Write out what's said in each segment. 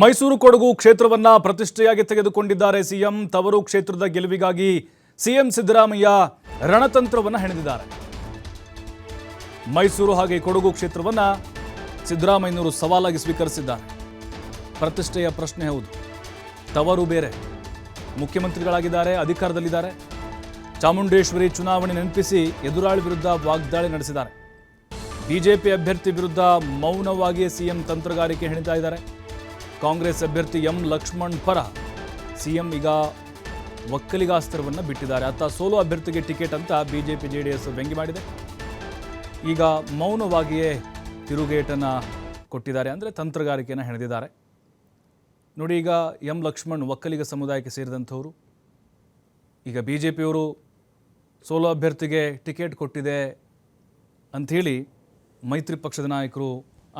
ಮೈಸೂರು ಕೊಡಗು ಕ್ಷೇತ್ರವನ್ನ ಪ್ರತಿಷ್ಠೆಯಾಗಿ ತೆಗೆದುಕೊಂಡಿದ್ದಾರೆ ಸಿಎಂ. ತವರು ಕ್ಷೇತ್ರದ ಗೆಲುವಿಗಾಗಿ ಸಿಎಂ ಸಿದ್ದರಾಮಯ್ಯ ರಣತಂತ್ರವನ್ನ ಹೆಣೆದಿದ್ದಾರೆ. ಮೈಸೂರು ಹಾಗೆ ಕೊಡಗು ಕ್ಷೇತ್ರವನ್ನ ಸಿದ್ದರಾಮಯ್ಯನವರು ಸವಾಲಾಗಿ ಸ್ವೀಕರಿಸಿದ್ದಾರೆ. ಪ್ರತಿಷ್ಠೆಯ ಪ್ರಶ್ನೆ ಹೌದು. ತವರು ಬೇರೆ. ಮುಖ್ಯಮಂತ್ರಿಗಳಾಗಿದ್ದಾರೆ, ಅಧಿಕಾರದಲ್ಲಿದ್ದಾರೆ. ಚಾಮುಂಡೇಶ್ವರಿ ಚುನಾವಣೆ ನೆನಪಿಸಿ ಎದುರಾಳಿ ವಿರುದ್ಧ ವಾಗ್ದಾಳಿ ನಡೆಸಿದ್ದಾರೆ. ಬಿಜೆಪಿ ಅಭ್ಯರ್ಥಿ ವಿರುದ್ಧ ಮೌನವಾಗಿಯೇ ಸಿಎಂ ತಂತ್ರಗಾರಿಕೆ ಹೆಣಿತಾ ಇದ್ದಾರೆ. ಕಾಂಗ್ರೆಸ್ ಅಭ್ಯರ್ಥಿ ಎಂ ಲಕ್ಷ್ಮಣ್ ಪರ ಸಿಎಂ ಈಗ ಒಕ್ಕಲಿಗಾಸ್ತ್ರವನ್ನು ಬಿಟ್ಟಿದ್ದಾರೆ. ಅತ್ತ ಸೋಲೋ ಅಭ್ಯರ್ಥಿಗೆ ಟಿಕೆಟ್ ಅಂತ ಬಿಜೆಪಿ ಎಸ್ ವ್ಯಂಗ್ಯ ಮಾಡಿದೆ. ಈಗ ಮೌನವಾಗಿಯೇ ತಿರುಗೇಟನ್ನು ಕೊಟ್ಟಿದ್ದಾರೆ ಅಂದರೆ ತಂತ್ರಗಾರಿಕೆಯನ್ನು ಹೆಣೆದಿದ್ದಾರೆ. ನೋಡಿ ಈಗ ಎಂ ಲಕ್ಷ್ಮಣ್ ಒಕ್ಕಲಿಗ ಸಮುದಾಯಕ್ಕೆ ಸೇರಿದಂಥವರು. ಈಗ ಬಿ ಜೆ ಪಿಯವರು ಸೋಲೋ ಅಭ್ಯರ್ಥಿಗೆ ಟಿಕೆಟ್ ಕೊಟ್ಟಿದೆ ಅಂಥೇಳಿ ಮೈತ್ರಿ ಪಕ್ಷದ ನಾಯಕರು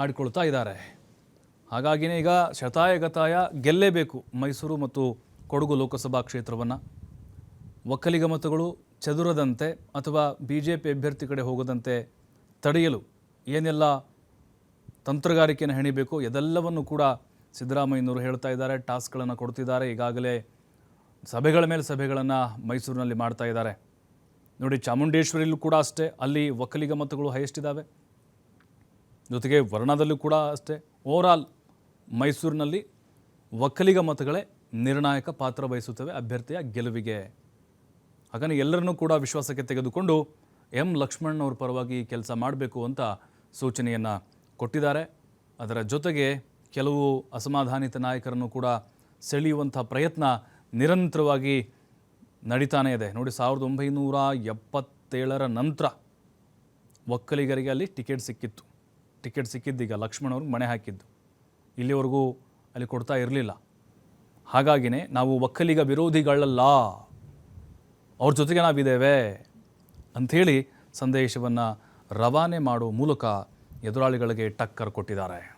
ಆಡಿಕೊಳ್ತಾ ಇದ್ದಾರೆ. ಹಾಗಾಗಿನೇ ಈಗ ಶತಾಯಗತಾಯ ಗೆಲ್ಲೇಬೇಕು ಮೈಸೂರು ಮತ್ತು ಕೊಡಗು ಲೋಕಸಭಾ ಕ್ಷೇತ್ರವನ್ನು. ಒಕ್ಕಲಿಗ ಮತಗಳು ಚದುರದಂತೆ ಅಥವಾ ಬಿ ಜೆ ಪಿ ಅಭ್ಯರ್ಥಿ ಕಡೆ ಹೋಗದಂತೆ ತಡೆಯಲು ಏನೆಲ್ಲ ತಂತ್ರಗಾರಿಕೆಯನ್ನು ಹೆಣಿಬೇಕು ಇದೆಲ್ಲವನ್ನು ಕೂಡ ಸಿದ್ದರಾಮಯ್ಯನವರು ಹೇಳ್ತಾ ಇದ್ದಾರೆ, ಟಾಸ್ಕ್ಗಳನ್ನು ಕೊಡ್ತಿದ್ದಾರೆ, ಈಗಾಗಲೇ ಸಭೆಗಳ ಮೇಲೆ ಸಭೆಗಳನ್ನು ಮೈಸೂರಿನಲ್ಲಿ ಮಾಡ್ತಾ ಇದ್ದಾರೆ. ನೋಡಿ, ಚಾಮುಂಡೇಶ್ವರಿಯಲ್ಲೂ ಕೂಡ ಅಷ್ಟೇ, ಅಲ್ಲಿ ಒಕ್ಕಲಿಗ ಮತಗಳು ಹೈಯೆಸ್ಟ್ ಇದ್ದಾವೆ. ಜೊತೆಗೆ ವರ್ಣದಲ್ಲೂ ಕೂಡ ಅಷ್ಟೇ. ಓವರಾಲ್ ಮೈಸೂರಿನಲ್ಲಿ ಒಕ್ಕಲಿಗ ಮತಗಳೇ ನಿರ್ಣಾಯಕ ಪಾತ್ರ ವಹಿಸುತ್ತವೆ ಅಭ್ಯರ್ಥಿಯ ಗೆಲುವಿಗೆ. ಹಾಗಾಗಿ ಎಲ್ಲರನ್ನೂ ಕೂಡ ವಿಶ್ವಾಸಕ್ಕೆ ತೆಗೆದುಕೊಂಡು ಎಂ ಲಕ್ಷ್ಮಣ್ ಅವ್ರ ಪರವಾಗಿ ಕೆಲಸ ಮಾಡಬೇಕು ಅಂತ ಸೂಚನೆಯನ್ನು ಕೊಟ್ಟಿದ್ದಾರೆ. ಅದರ ಜೊತೆಗೆ ಕೆಲವು ಅಸಮಾಧಾನಿತ ನಾಯಕರನ್ನು ಕೂಡ ಸೆಳೆಯುವಂಥ ಪ್ರಯತ್ನ ನಿರಂತರವಾಗಿ ನಡೀತಾನೇ ಇದೆ. ನೋಡಿ, ಸಾವಿರದ ಒಂಬೈನೂರ ಎಪ್ಪತ್ತೇಳರ ನಂತರ ಒಕ್ಕಲಿಗರಿಗೆ ಅಲ್ಲಿ ಟಿಕೆಟ್ ಸಿಕ್ಕಿತ್ತು. ಟಿಕೆಟ್ ಸಿಕ್ಕಿದ್ದೀಗ ಲಕ್ಷ್ಮಣ್ ಅವ್ರಿಗೆ ಮಣೆ ಹಾಕಿದ್ದು. ಇಲ್ಲಿವರೆಗೂ ಅಲ್ಲಿ ಕೊಡ್ತಾ ಇರಲಿಲ್ಲ. ಹಾಗಾಗಿನೇ ನಾವು ಒಕ್ಕಲಿಗ ವಿರೋಧಿಗಳಲ್ಲ. ಅವ್ರ ಜೊತೆಗೆ ನಾವಿದ್ದೇವೆ ಅಂಥೇಳಿ ಸಂದೇಶವನ್ನು ರವಾನೆ ಮಾಡುವ ಮೂಲಕ ಎದುರಾಳಿಗಳಿಗೆ ಟಕ್ಕರ್ ಕೊಟ್ಟಿದ್ದಾರೆ.